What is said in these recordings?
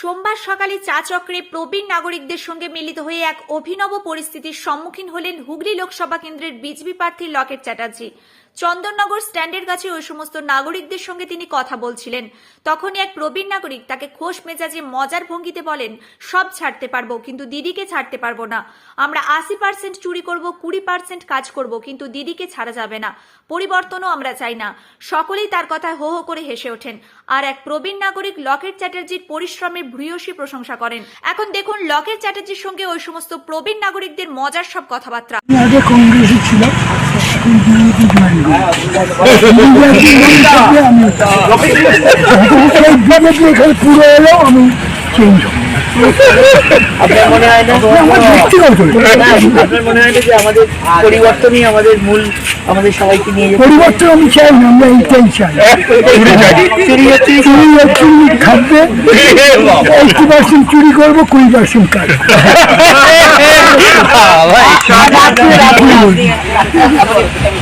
সোমবার সকালে চা চক্রে প্রবীণ নাগরিকদের সঙ্গে মিলিত হয়ে এক অভিনব পরিস্থিতির সম্মুখীন হলেন হুগলি লোকসভা কেন্দ্রের বিজেপি প্রার্থী লকেট চ্যাটার্জি। চন্দননগর স্ট্যান্ডের কাছে ওই সমস্ত নাগরিকদের সঙ্গে তিনি কথা বলছিলেন। তখনই এক প্রবীণ নাগরিক তাকে খোশ মেজাজে মজার ভঙ্গিতে বলেন, সব ছাড়তে পারব, কিন্তু দিদিকে ছাড়তে পারব না। আমরা আশি পার্সেন্ট চুরি করব, কুড়ি পার্সেন্ট কাজ করব, কিন্তু দিদিকে ছাড়া যাবে না। পরিবর্তনও আমরা চাই না। সকলেই তার কথায় হো হো করে হেসে ওঠেন। আর এক প্রবীণ নাগরিক লকেট চ্যাটার্জির পরিশ্রমের ভূয়সী প্রশংসা করেন। এখন দেখুন লকেট চ্যাটার্জির সঙ্গে ওই সমস্ত প্রবীণ নাগরিকদের মজার সব কথাবার্তা। কংগ্রেসে ছিলাম এখন বিজেপি জয়েন করি এখানে পুরো এলো আমি চেঞ্জ আমাদের মূল আমাদের সবাইকে নিয়ে পরিবর্তন আমি চাই পার্সেন্ট চুরি করব, কুড়ি পার্সেন্ট কাজ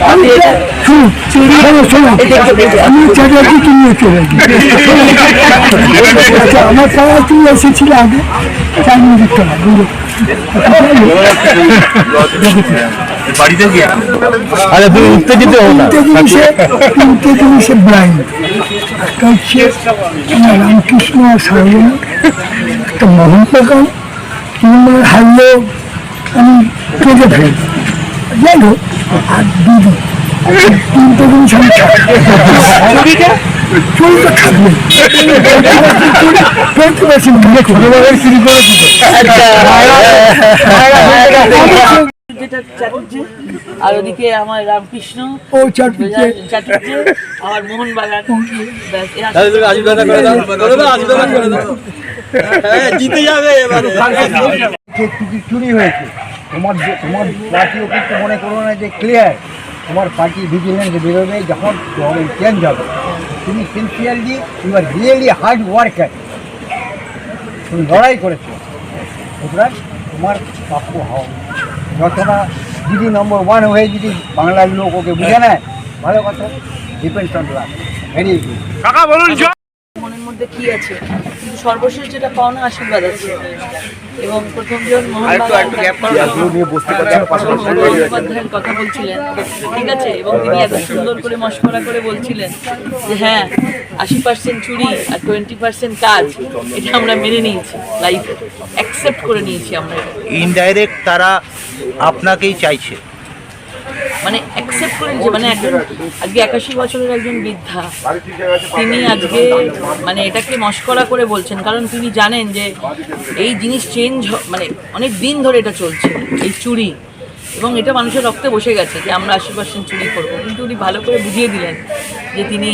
আমি আচ্ছা আরে তুমি উত্তেজিত হও না তিনটে জিনিসে ব্লাইন্ড রামকৃষ্ণ সারবন একটা মোহন প্রকাম হারলেও আমি কেঁদে ফেলি যাই হোক আর দিদি তিনটে জিনিস আমি থাকবে। করে যেটা চাটুর্য আর ওদিকে আমার রামকৃষ্ণ ও চাটুর্যে চাটুর্য আমার মোহন বাগান এরা জিতে যাবে এবার। যে কিছু চুরি হয়েছে। তোমার যে তোমার পার্টিও কিন্তু মনে করো না যে ক্লিয়ার তোমার পার্টি ভিজিলেন্স বেরোবে যখন গভর্নমেন্ট চেঞ্জ হবে। তুমি sincerely you are really hard worker তুমি লড়াই করেছ। সুতরাং তোমার প্রাপ্য হওয়া। যত না দিদি নম্বর ওয়ান হয়ে যদি বাংলার লোক ওকে বুঝে নেয় ভালো কথা। Depends on love very good মনের মধ্যে কি আছে? সর্বশেষ যেটা পাওনা আশীর্বাদ আছে। এবং প্রথম জন মোহন বাগান মুখোপাধ্যায়ের কথা বলছিলেন। ঠিক আছে এবং তিনি এত সুন্দর করে মস্করা করে বলছিলেন যে হ্যাঁ আশি পার্সেন্ট চুরি আর টোয়েন্টি পার্সেন্ট কাজ এটা আমরা মেনে নিয়েছি লাইফে অ্যাকসেপ্ট করে নিয়েছি আমরা ইনডাইরেক্ট তারা আপনাকেই চাইছে। মানে অ্যাকসেপ্ট করে নিয়েছি মানে একজন আজকে একাশি বছরের একজন বৃদ্ধা। তিনি আজকে মানে এটাকে মস্করা করে বলছেন, কারণ তিনি জানেন যে এই জিনিস চেঞ্জ মানে অনেক দিন ধরে এটা চলছে, এই চুরি। এবং এটা মানুষের রক্তে বসে গেছে যে আমরা আশি পার্সেন্ট চুরি করব। কিন্তু উনি ভালো করে বুঝিয়ে দিলেন যে তিনি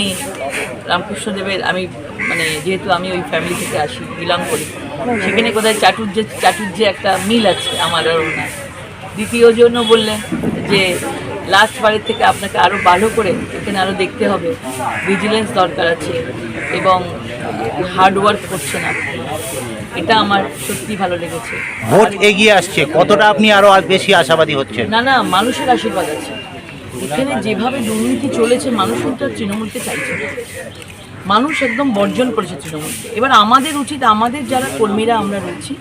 রামকৃষ্ণদেবের আমি মানে যেহেতু আমি ওই ফ্যামিলি থেকে আসি বিলং করি, সেখানে কোথায় চাটুর্যে চাটুর্যে একটা মিল আছে আমার আর ওনার। দ্বিতীয় জন্য বললেন যে লাস্ট বারের থেকে আপনাকে আরও ভালো করে এখানে আরও দেখতে হবে। ভিজিলেন্স দরকার আছে এবং হার্ড ওয়ার্ক করছেন আপনি এটা আমার সত্যি ভালো লেগেছে। ভোট এগিয়ে আসছে কতটা আপনি আরও বেশি আশাবাদী হচ্ছেন? না না মানুষের আশীর্বাদ আছে। এখানে যেভাবে দুর্নীতি চলেছে মানুষ কিন্তু আর তৃণমূলকে চাইছে না। মানুষ একদম বর্জন করেছে তৃণমূলকে। এবার আমাদের উচিত আমাদের যারা কর্মীরা আমরা রয়েছি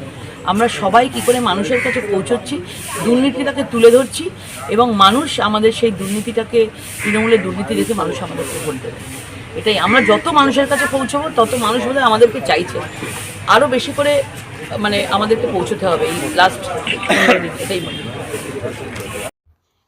আমরা সবাই কি করে মানুষের কাছে পৌঁছচ্ছি, দুর্নীতিটাকে তুলে ধরছি এবং মানুষ আমাদের সেই দুর্নীতিটাকে তৃণমূলের দুর্নীতি দেখে মানুষ আমাদেরকে ভোট দেবে এটাই আমরা যত মানুষের কাছে পৌঁছবো, তত মানুষ বোধহয় আমাদেরকে চাইছে। আরও বেশি করে মানে আমাদেরকে পৌঁছতে হবে এই লাস্ট এটাই মনে হয়